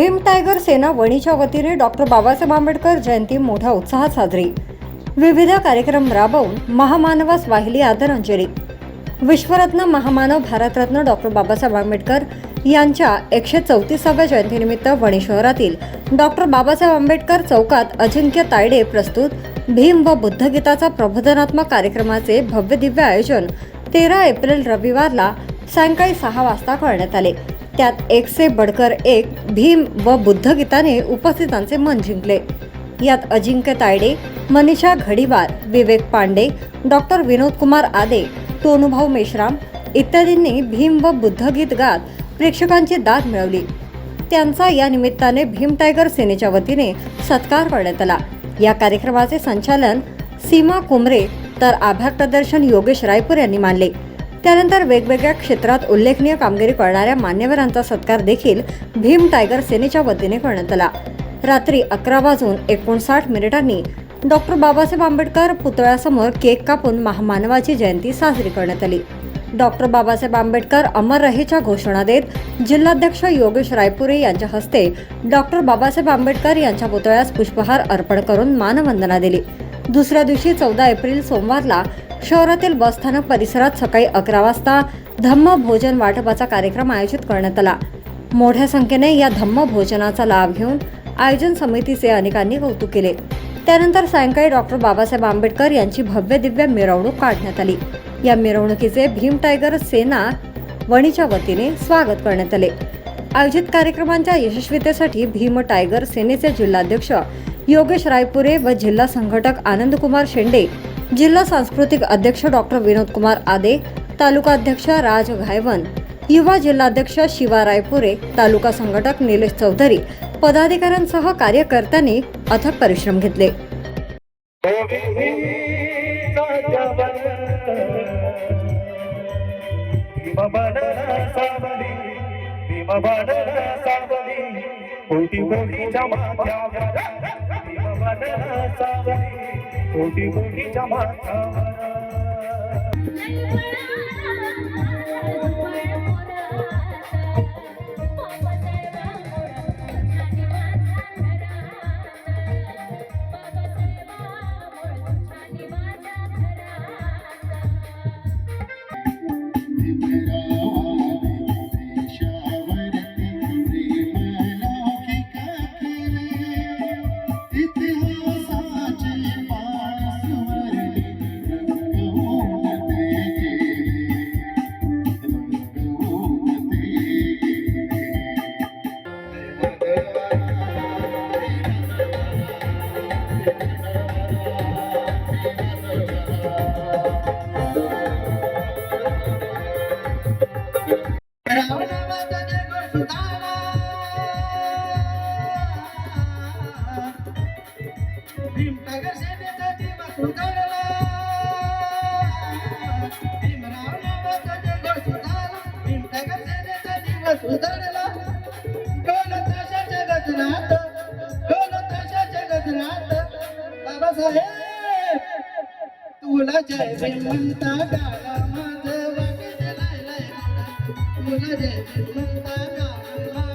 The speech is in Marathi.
भीम टायगर सेना वणीच्या वतीने डॉक्टर बाबासाहेब आंबेडकर जयंती मोठ्या उत्साहात साजरी. विविध कार्यक्रम राबवून महामानवास वाहिली आदरांजली. विश्वरत्न महामानव भारतरत्न डॉक्टर बाबासाहेब आंबेडकर यांच्या एकशे चौतीसाव्या जयंतीनिमित्त वणी शहरातील डॉक्टर बाबासाहेब आंबेडकर चौकात अजिंक्य तायडे प्रस्तुत भीम व बुद्धगीताचा प्रबोधनात्मक कार्यक्रमाचे भव्य दिव्य आयोजन तेरा एप्रिल रविवारला सायंकाळी सहा वाजता करण्यात आले. त्यात एक से बडकर एक भीम व बुद्धगीताने उपस्थितांचे मन जिंकले. यात अजिंक्य तायडे मनीषा घडीवार विवेक पांडे डॉक्टर विनोद कुमार आदे टोनुभाऊ मेश्राम इत्यादींनी भीम व बुद्धगीत गात प्रेक्षकांची दाद मिळवली. त्यांचा या निमित्ताने भीम टायगर सेनेच्या वतीने सत्कार करण्यात आला. या कार्यक्रमाचे संचालन सीमा कुमरे तर आभार प्रदर्शन योगेश रायपूर यांनी मानले. त्यानंतर वेगवेगळ्या क्षेत्रात उल्लेखनीय कामगिरी करणाऱ्या मान्यवरांचा सत्कार देखील भीम टायगर सेनेच्या वतीने करण्यात आला. रात्री अकरा वाजून एकोणसाठ मिनिटांनी डॉक्टर बाबासाहेब आंबेडकर पुतळ्यासमोर केक कापून महामानवाची जयंती साजरी करण्यात आली. डॉक्टर बाबासाहेब आंबेडकर अमर रहेच्या घोषणा देत जिल्हाध्यक्ष योगेश रायपुरे यांच्या हस्ते डॉक्टर बाबासाहेब आंबेडकर यांच्या पुतळ्यास पुष्पहार अर्पण करून मानवंदना दिली. दुसऱ्या दिवशी चौदा एप्रिल सोमवारला शहरातील बसस्थानक परिसरात सकाळी अकरा वाजता धम्म भोजन वाटपाचा कार्यक्रम आयोजित करण्यात आला. मोठ्या संख्येने या धम्म भोजनाचा लाभ घेऊन आयोजन समितीचे अनेकांनी कौतुक केले. त्यानंतर सायंकाळी डॉक्टर बाबासाहेब आंबेडकर यांची भव्य दिव्य मिरवणूक काढण्यात आली. या मिरवणुकीचे भीम टायगर सेना वणीच्या वतीने स्वागत करण्यात आले. आयोजित कार्यक्रमांच्या यशस्वीतेसाठी भीम टायगर सेनेचे जिल्हाध्यक्ष योगेश रायपुरे व जिल्हा संघटक आनंदकुमार शेंडे जिल्हा सांस्कृतिक अध्यक्ष डॉक्टर विनोद कुमार आदे तालुका अध्यक्ष राज घायवन युवा जिल्हाध्यक्ष शिवा रायपुरे तालुका संघटक निलेश चौधरी पदाधिकाऱ्यांसह कार्यकर्त्यांनी अथक परिश्रम घेतले. कोटी कोटीच्या माथ्यावर भीमबळ सुधारला डोल ताशाच्या गजरात डोल ताशाच्या गजरात बाबासाहेब तुला जय श्रीमंता गाला माझं वाटेत तुला जय श्रीमंता गाला